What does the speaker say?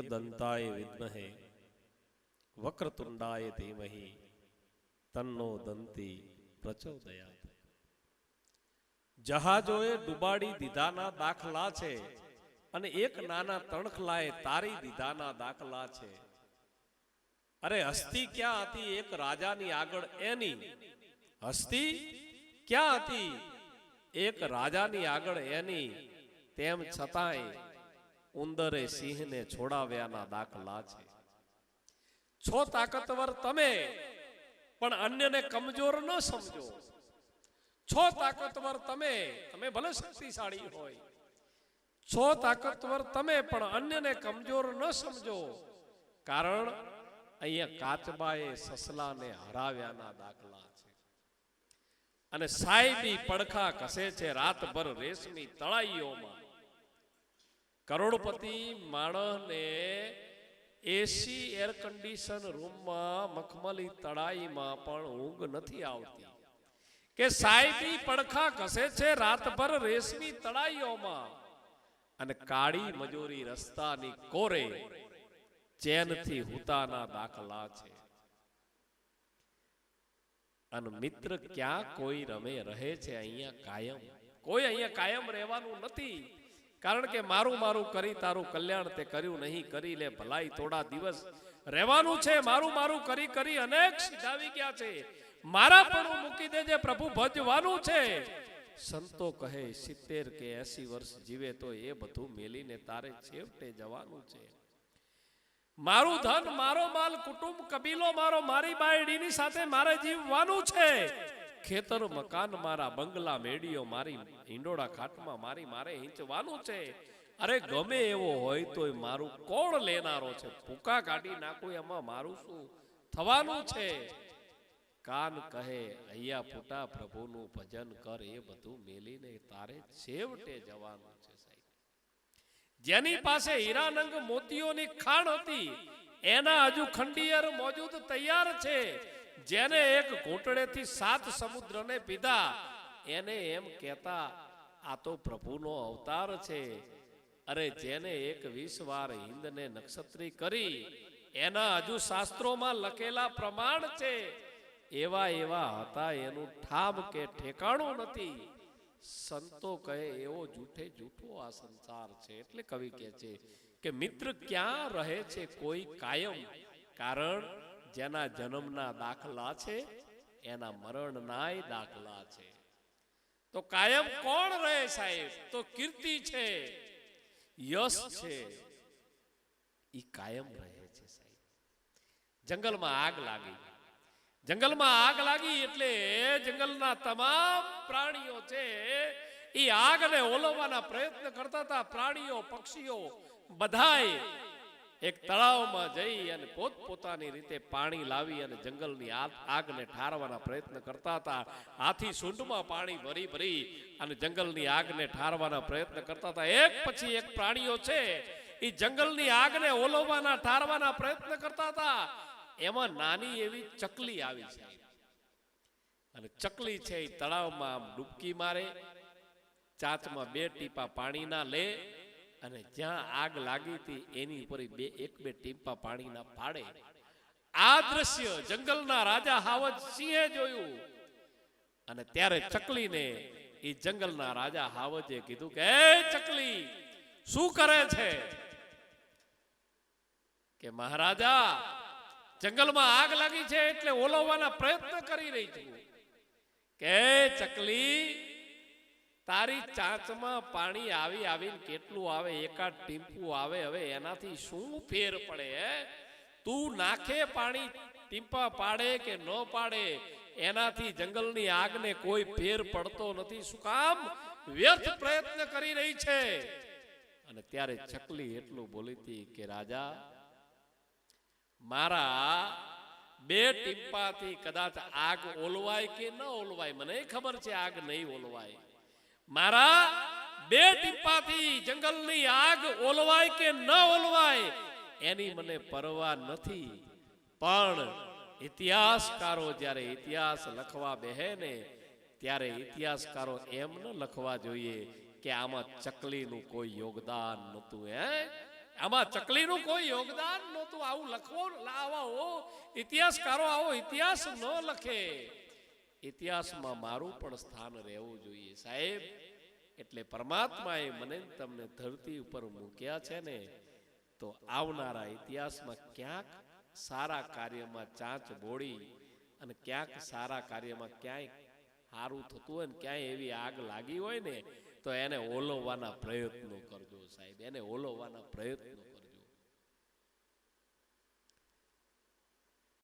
દંતાય વિદ્મહે, વક્રતુંડાય ધીમહી, તન્નો દંતી પ્રચોદયાત. જહાજોએ ડુબાડી દીધાના દાખલા છે અને એક નાના તણખલાએ તારી દીધાના દાખલા છે. અરે હસ્તી ક્યાં હતી એક રાજાની આગળ એની? હસ્તી ક્યાં હતી? એક રાજાની આગળ એની, તેમ છતાંય ઉંદરે સિંહને છોડાવ્યાના દાખલા છે. છો તાકતવર તમે, પણ અન્યને કમજોર ન સમજો. છો તાકતવર તમે તમે ભલે શક્તિશાળી હોય. છો તાકતવર તમે, પણ અન્યને કમજોર ન સમજો. કારણ અહીંયા કાચબાએ સસલાને હરાવ્યાના દાખલા છે. અને સાહેબી પડખા કસે છે રાતભર રેશમી તળાઈઓમાં. કરોડપતિ માણસને એસી એર કન્ડિશન રૂમમાં મખમલી તળાઈમાં પણ ઊંઘ નથી આવતી. કે સાહેબી પડખા ઘસે છે રાતભર રેશમી તળાઈઓમાં. અને કાળી મજૂરી રસ્તાની કોરે ચેનથી હુતાના દાખલા છે. અને મિત્ર ક્યાં કોઈ રમે, રહે છે અહીંયા કાયમ? કોઈ અહીંયા કાયમ રહેવાનું નથી. કારણ કે મારું મારું કરી, તારું કલ્યાણ તે કર્યું નહીં, કરી લે ભલાઈ, થોડા દિવસ રહેવાનું છે. મારું મારું કરી કરી અનેક સિધાવી ગયા છે. મારા પણ મૂકી દેજે, પ્રભુ ભજવાનું છે. સંતો કહે, સિત્તેર કે એસી વર્ષ જીવે તો એ બધું મેલીને તારે છેવટે જવાનું છે. મારું ધન, મારો માલ, કુટુંબ, કબીલો, મારો મારી બાયડીની સાથે મારે જીવવાનું છે. ખેતર, મકાન મારા બંગલા, મેડીઓ, મારી હિંડોળા ખાટમાં, મારી મારે હિંચવાનું છે. અરે ગમે એવો હોય તોય મારું કોણ લેનારો છે? ભૂકા કાઢી નાખું એમાં મારું શું થવાનું છે? કાન કહે, અહીંયા ફૂટા પ્રભુનું ભજન કર, એ બધું મેલીને તારે છેવટે જવાનું છે સાહેબ. જેની પાસે હીરાનંગ મોતીઓની ખાણ હતી, એના હજુ ખંડિયર મોજૂદ તૈયાર છે. જેને એક ઘૂંટડેથી સાત સમુદ્રને પીધા, એને એમ કહેતા, આ તો પ્રભુનો અવતાર છે. અરે જેને એક વીસ વાર હિંદને નક્ષત્રી કરી, એના હજુ શાસ્ત્રોમાં લખેલા પ્રમાણ છે. એવા એવા હતા એનું ઠામ કે ઠેકાણું નથી. સંતો કહે, એવો જૂઠે જૂઠો આ સંસાર છે. એટલે કવિ કહે છે કે, મિત્ર ક્યાં રહે છે કોઈ કાયમ? કારણ જેના જન્મના દાખલા છે, એના મરણનાય દાખલા છે. તો કાયમ કોણ રહે સાહેબ? તો કીર્તિ છે, યશ છે. ઈ કાયમ રહે છે સાહેબ. જંગલમાં આગ લાગી. જંગલમાં આગ લાગી એટલે જંગલના તમામ પ્રાણીઓ છે એ આગને ઓલવવાના પ્રયત્ન કરતા હતા, પ્રાણીઓ, પક્ષીઓ, બધાય એક તળાવમાં જઈ અને પોતપોતાની રીતે પાણી લાવી અને જંગલની આગ- આગને ઠારવાના પ્રયત્ન કરતા હતા. હાથી સૂંઢમાં પાણી ભરી ભરી અને જંગલની આગને ઠારવાના પ્રયત્ન કરતા હતા. એક પછી એક પ્રાણીઓ છે એ જંગલની આગને ઓલવવાના, ઠારવાના પ્રયત્ન કરતા હતા. એમાં નાની એવી ચકલી આવી છે. અને ચકલી છે એ તળાવમાં આમ ડૂબકી મારે, ચાચમાં બે ટીપા પાણીના લે અને જ્યાં આગ લાગી હતી, એની ઉપર બે, એક, બે ટીમ્પા પાણીના પાડે. આ દ્રશ્ય જંગલના રાજા હાવજ સિંહે જોયું. અને ત્યારે ચકલીને એ જંગલના રાજા હાવજે કીધું કે ચકલી, શું કરે છે? કે મહારાજા, જંગલમાં આગ લાગી છે એટલે ઓલવવાના પ્રયત્ન કરી રહી છું. કે ચકલી તારી ચાંચમાં પાણી આવી આવીને કેટલું આવે, એકાદ ટીમ્પુ આવે, હવે એનાથી શું ફેર પડે, હે? તું નાખે પાણી ટીમ્પા પાડે કે ન પાડે, એનાથી જંગલની આગને કોઈ ફેર પડતો નથી. શું કામ? વ્યર્થ પ્રયત્ન કરી રહી છે. અને ત્યારે ચકલી એટલું બોલી હતી કે, રાજા, મારા બે ટીમ્પાથી કદાચ આગ ઓલવાય કે ન ઓલવાય? મને ખબર છે આગ નહીં ઓલવાય. મારા બે ટીપાથી જંગલની આગ ઓલવાય કે ન ઓલવાય, એની મને પરવા નથી. પણ ઇતિહાસકારો જ્યારે ઇતિહાસ લખવા બેહે ને, ત્યારે ઇતિહાસકારો એમ ન લખવા જોઈએ કે આમાં ચકલીનું કોઈ યોગદાન નહોતું, હે? આમાં ચકલીનું કોઈ યોગદાન નહોતું. આવું લખવો, આવા હો ઇતિહાસકારો આવો ઇતિહાસ ન લખે. ઇતિહાસમાં મારું પણ સ્થાન રહેવું જોઈએ. સાહેબ, એટલે પરમાત્માએ મને તમને ધરતી ઉપર મૂક્યા છે ને, તો આવનારા ઇતિહાસમાં ક્યાંક સારા કાર્યમાં ચાંચ બોળી અને ક્યાંક સારા કાર્યમાં ક્યાંય સારું થતું હોય ને ક્યાંય એવી આગ લાગી હોય ને, તો એને ઓલવવાના પ્રયત્નો કરજો સાહેબ. એને ઓલવવાના પ્રયત્નો